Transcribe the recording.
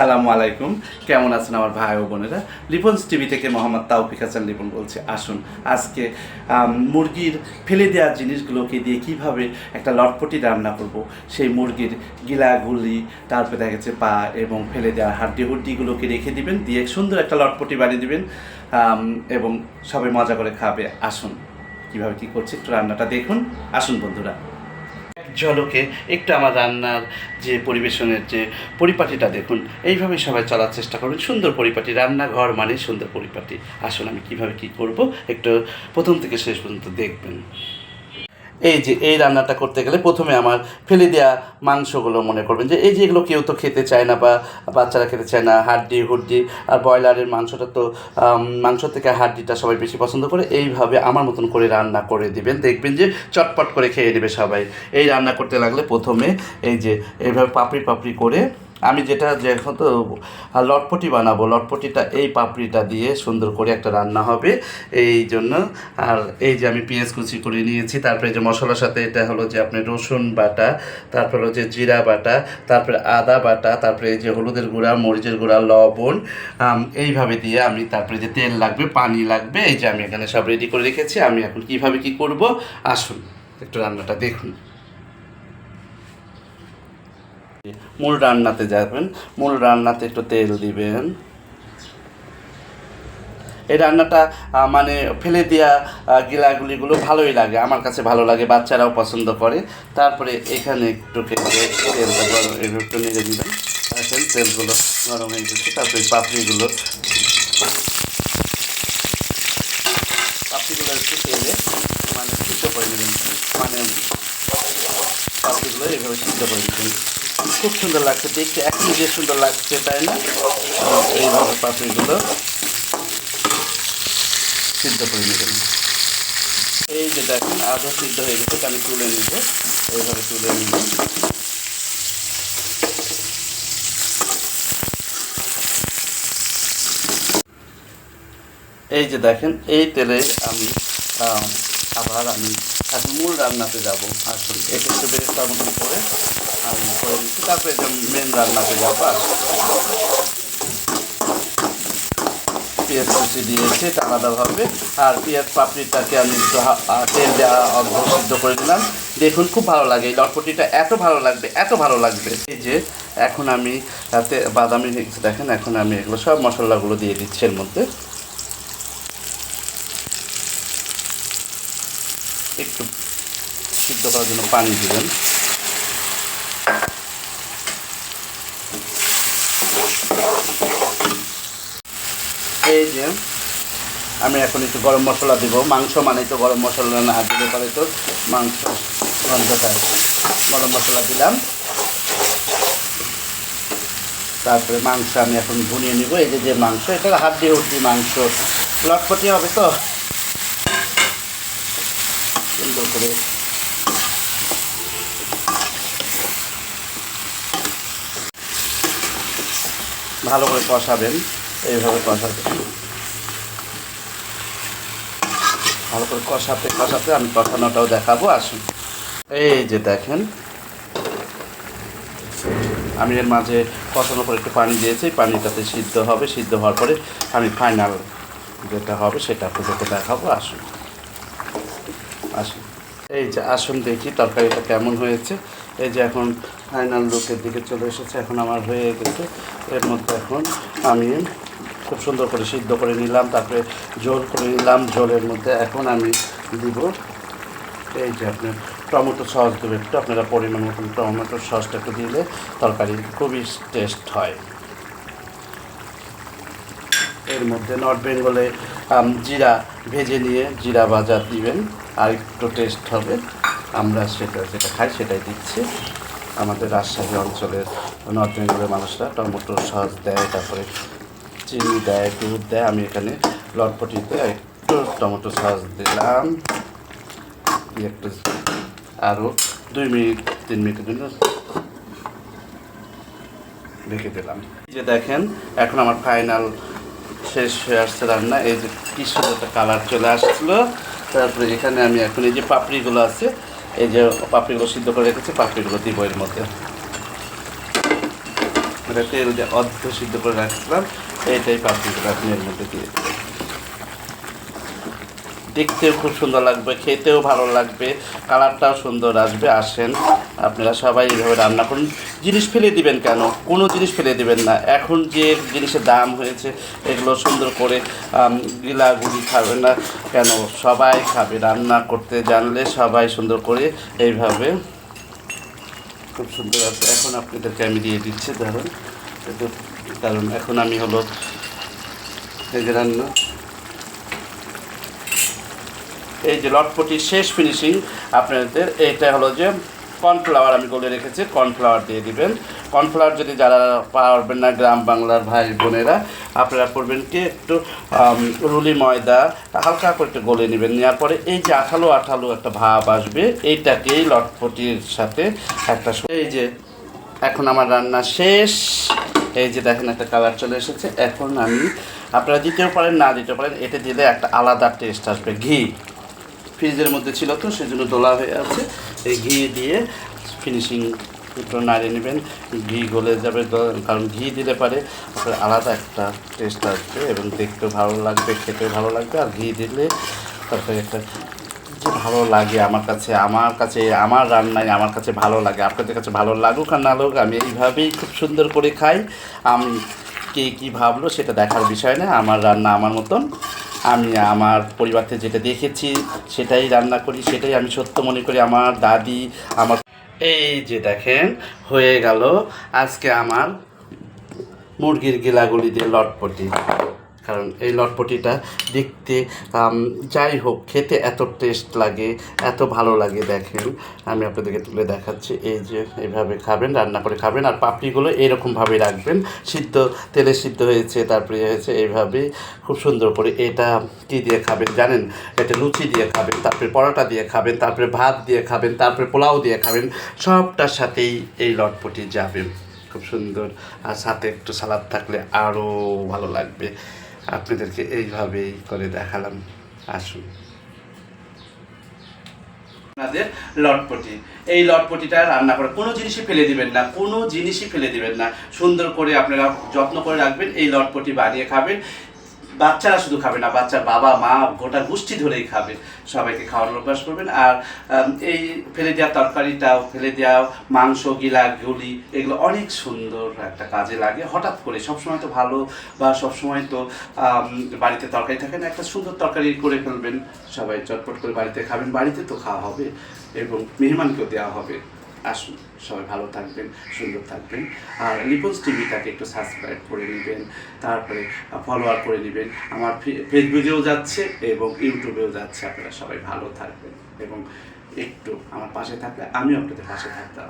আসসালামু আলাইকুম। কেমন আছেন আমার ভাই ও বোনেরা? লিপন্স টিভি থেকে মোহাম্মদ তাওফিক হাসান লিপন বলছি, আসুন। আজকে মুরগির ফেলে দেওয়া জিনিসগুলোকে দিয়ে কীভাবে একটা লটপটি রান্না করব, সেই মুরগির গিলাগুলি, তারপরে দেখা গেছে পা এবং ফেলে দেওয়া হাড্ডি হুড্ডিগুলোকে রেখে দিবেন, দিয়ে সুন্দর একটা লটপটি বানিয়ে দিবেন এবং সবাই মজা করে খাবে। আসুন, কীভাবে কি করছি একটু রান্নাটা দেখুন। আসুন বন্ধুরা। ঝলকে একটু আমার রান্নার যে পরিবেশনের যে পরিপাটিটা দেখুন, এইভাবে সবাই চলার চেষ্টা করুন। সুন্দর পরিপাটি, রান্নাঘর মানে সুন্দর পরিপাটি। আসুন আমি কীভাবে কি করব, একটু প্রথম থেকে শেষ পর্যন্ত দেখবেন। এই যে, এই রান্নাটা করতে গেলে প্রথমে আমার ফেলে দেওয়া মাংসগুলো মনে করবেন যে, এই যে এগুলো কেউ তো খেতে চায় না বা বাচ্চারা খেতে চায় না, হাড্ডি, হুড্ডি আর ব্রয়লারের মাংসটা তো মাংস থেকে হাড্ডিটা সবাই বেশি পছন্দ করে, এইভাবে আমার মতন করে রান্না করে দিবেন। দেখবেন যে চটপট করে খেয়ে নেবে সবাই। এই রান্না করতে লাগলে প্রথমে এই যে, এইভাবে পাপড়ি পাপড়ি করে আমি যেটা যে এখন তো লটপটি বানাবো। লটপটিটা, এই পাপড়িটা দিয়ে সুন্দর করে একটা রান্না হবে। এই জন্য, আর এই যে আমি পেঁয়াজ কুচি করে নিয়েছি, তারপরে যে মশলার সাথে এটা হলো যে আপনি রসুন বাটা, তারপরে যে জিরা বাটা, তারপরে আদা বাটা, তারপরে এই যে হলুদের গুঁড়া, মরিচের গুঁড়া, লবণ এইভাবে দিয়ে আমি তারপরে যে তেল লাগবে, পানি লাগবে, এই যে আমি এখানে সব রেডি করে রেখেছি। আমি এখন কীভাবে কি করব? আসুন, একটু রান্নাটা দেখুন। মূল রান্নাতে যাবেন। মূল রান্নাতে একটু তেল দিবেন। এই রান্নাটা মানে ফেলে দেওয়া গিলাগুলিগুলো ভালোই লাগে। আমার কাছে ভালো লাগে, বাচ্চারাও পছন্দ করে। তারপরে এখানে একটু তেলটা গরম একটু নেড়ে দিবেন। তেলগুলো গরম হয়ে গেছে। তারপরে পাপড়িগুলো পাপড়িগুলো একটু তেলে মানে সিদ্ধ করে নেবেন। মানে পাপড়িগুলো এইভাবে সিদ্ধ করে দিবেন খুব সুন্দর লাগছে, দেখতে এখন যে সুন্দর লাগছে, তাই না? এইভাবে পাপড়িগুলো সিদ্ধ করে নেবেন। এই যে দেখেন আধা সিদ্ধ হয়ে গেছে আমি তুলে নিব। এইভাবে তুলে নিব। এই যে দেখেন, এই তেলে আমি আবার আমি এখন মূল রান্নাতে যাব। আসুন, একটু মতন করে আমি করে নিচ্ছি তারপরে মেন রান্নাতে যাব পেঁয়াজ কুচি দিয়েছি এটা আলাদাভাবে আর পেঁয়াজ পাপড়িটাকে আমি তেল দেওয়া সিদ্ধ করে দিলাম দেখুন, খুব ভালো লাগে এই লটপটিটা এত ভালো লাগবে এত ভালো লাগবে এই যে, এখন আমি তাতে বাদামি দেখেন, এখন আমি এগুলো সব মশলাগুলো দিয়ে দিচ্ছি এর মধ্যে। একটু সিদ্ধ করার জন্য পানি দিবেন এই যে, আমি এখন একটু গরম মশলা দিব। মাংস মানে তো গরম মশলা না দিলে পরে তো মাংস গন্ধটা। গরম মশলা দিলাম। তারপরে মাংস আমি এখন ভুনিয়ে নিব। এই যে যে মাংস, এটা হাত দিয়ে হুড্ডি মাংস। লটপটি হবে তো? সুন্দর করে ভালো করে কষাবেন, এইভাবে কষাবেন ভালো করে কষাতে কষাতে আমি কষানোটাও দেখাবো, আসুন। এই যে দেখেন, আমি এর মাঝে কষানোর পর একটু পানি দিয়েছি পানিটাতে সিদ্ধ হবে, সিদ্ধ হওয়ার পরে আমি ফাইনাল যেটা হবে সেটা আপনাদেরকে দেখাবো, আসুন। আসুন। এই যে আসুন দেখি তরকারিটা কেমন হয়েছে। এই যে এখন ফাইনাল লুকের দিকে চলে এসেছে, এখন আমার হয়ে গেছে। এর মধ্যে এখন আমি খুব সুন্দর করে সিদ্ধ করে নিলাম, তারপরে ঝোল করে নিলাম, ঝোলের মধ্যে এখন আমি দিব এই যে আপনার টমেটো সস দেবে একটু, আপনারা পরিমাণ মতন টমেটো সসটা একটু দিলে তরকারি খুবই টেস্ট হয়। এর মধ্যে নর্থ বেঙ্গলে জিরা ভেজে নিয়ে জিরা বাজার দিবেন আর একটু টেস্ট হবে। আমরা সেটা যেটা খাই সেটাই দিচ্ছি। আমাদের রাজশাহী অঞ্চলের নর্থ বেঙ্গলের মানুষরা টমেটো সস দেয়, তারপরে চিনি দেয়, দুধ দেয়। আমি এখানে লটপটিতে একটু টমেটো সস দিলাম। একটু আরও দুই মিনিট, তিন মিনিটের জন্য রেখে দিলাম। যে দেখেন, এখন আমার ফাইনাল শেষ হয়ে আসছে রান্না। এই যে কি সুন্দর একটা কালার চলে আসছিল তারপরে এখানে আমি এখন এই যে পাপড়িগুলো আছে এই যে পাপড়িগুলো সিদ্ধ করে রেখেছি, পাপড়িগুলো দিব এর মধ্যে। দেখেন তেল দিয়ে অর্ধ সিদ্ধ করে রাখলাম এইটাই পাপড়িগুলো আপনি এর মধ্যে দিয়ে দেবেন দেখতেও খুব সুন্দর লাগবে, খেতেও ভালো লাগবে, কালারটাও সুন্দর আসবে, আসেন। আপনারা সবাই এইভাবে রান্না করুন। জিনিস ফেলে দিবেন কেন? কোনো জিনিস ফেলে দিবেন না। এখন যে জিনিসের দাম হয়েছে, এগুলো সুন্দর করে গিলাগুলি খাবে না কেন? সবাই খাবে, রান্না করতে জানলে সবাই সুন্দর করে এইভাবে খুব সুন্দর আছে। এখন আপনাদেরকে আমি দিয়ে দিচ্ছি, ধরুন। কারণ এখন আমি হলো রান্না। এই যে লটপটির শেষ ফিনিশিং আপনাদের এটা হলো যে কর্নফ্লাওয়ার আমি গলে রেখেছি কর্নফ্লাওয়ার দিয়ে দিবেন। কর্নফ্লাওয়ার যদি যারা পারবেন না, গ্রাম বাংলার ভাই বোনেরা, আপনারা করবেন কি একটু রুলি ময়দা, হালকা করে একটু গলে নেবেন। নেওয়ার পরে এই যে আঠালো আঠালো একটা ভাব আসবে, এইটাকেই লটপটির সাথে একটা এই যে এখন আমার রান্না শেষ। এই যে দেখেন একটা কালার চলে এসেছে। এখন আমি, আপনারা দিতেও পারেন, না দিতেও পারেন, এটা দিলে একটা আলাদা টেস্ট আসবে, ঘি। ফ্রিজের মধ্যে ছিল তো সেই জন্য দোলা হয়ে আছে। এই ঘি দিয়ে ফিনিশিং একটু নাড়িয়ে নেবেন। ঘি গলে যাবে কারণ ঘি দিলে পারে আলাদা একটা টেস্ট আসবে এবং দেখতেও ভালো লাগবে, খেতেও ভালো লাগবে। আর ঘি দিলে তারপরে একটা ভালো লাগে আমার কাছে আমার কাছে, আমার রান্নায় আমার কাছে ভালো লাগে, আপনাদের কাছে ভালো লাগুক আর না লাগুক, আমি এইভাবেই খুব সুন্দর করে খাই। আমি কে কী ভাবলো সেটা দেখার বিষয় না, আমার রান্না আমার মতন। আমি আমার পরিবারতে যেটা দেখেছি, সেটাই রান্না করি, সেটাই আমি সত্য মনে করি, আমার দাদি, আমার এই যে দেখেন, হয়ে গেল আজকে আমার মুরগির গিলাগুলি দিয়ে লটপটি। কারণ এই লটপটিটা দেখতে যাই হোক, খেতে এত টেস্ট লাগে, এত ভালো লাগে, দেখেন। আমি আপনাদেরকে তুলে দেখাচ্ছি, এই যে এইভাবে খাবেন, রান্না করে খাবেন, আর পাপড়িগুলো এরকমভাবে রাখবেন। সিদ্ধ, তেলে সিদ্ধ হয়েছে, তারপরে হয়েছে এইভাবে, খুব সুন্দর করে এটা কী দিয়ে খাবেন জানেন? এটা লুচি দিয়ে খাবেন, তারপরে পরোটা দিয়ে খাবেন, তারপরে ভাত দিয়ে খাবেন, তারপরে পোলাও দিয়ে খাবেন, সবটার সাথেই এই লটপটি যাবে। খুব সুন্দর, আর সাথে একটু সালাদ থাকলে আরও ভালো লাগবে। আপনাদেরকে এইভাবেই করে দেখালাম। আসুন। আপনাদের লটপটি। এই লটপটিটা রান্না করে কোনো জিনিসই ফেলে দিবেন না, কোনো জিনিসই ফেলে দিবেন না। সুন্দর করে আপনারা যত্ন করে রাখবেন, এই লটপটি বানিয়ে খাবেন। বাচ্চারা শুধু খাবে না, বাচ্চার বাবা, মা গোটা গোষ্ঠী ধরেই খাবে। সবাইকে খাওয়ানোর অভ্যাস করবেন। আর এই ফেলে দেওয়া তরকারিটাও, ফেলে দেওয়া মাংস, গিলা গুলি এগুলো অনেক সুন্দর একটা কাজে লাগে। হঠাৎ করে, সবসময় তো ভালো বা সবসময় তো বাড়িতে তরকারি থাকে না, একটা সুন্দর তরকারি করে ফেলবেন। সবাই চটপট করে বাড়িতে খাবেন। বাড়িতে তো খাওয়া হবে এবং মেহমানকেও দেওয়া হবে। আসুন, সবাই ভালো থাকবেন, সুন্দর থাকবেন। আর লিপন্স টিভিটাকে একটু সাবস্ক্রাইব করে নেবেন, তারপরে ফলোয়ার করে নেবেন। আমার ফেসবুকেও যাচ্ছে এবং ইউটিউবেও যাচ্ছে, আপনারা সবাই ভালো থাকবেন। এবং একটু আমার পাশে থাকলে আমিও আপনাদের পাশে থাকতে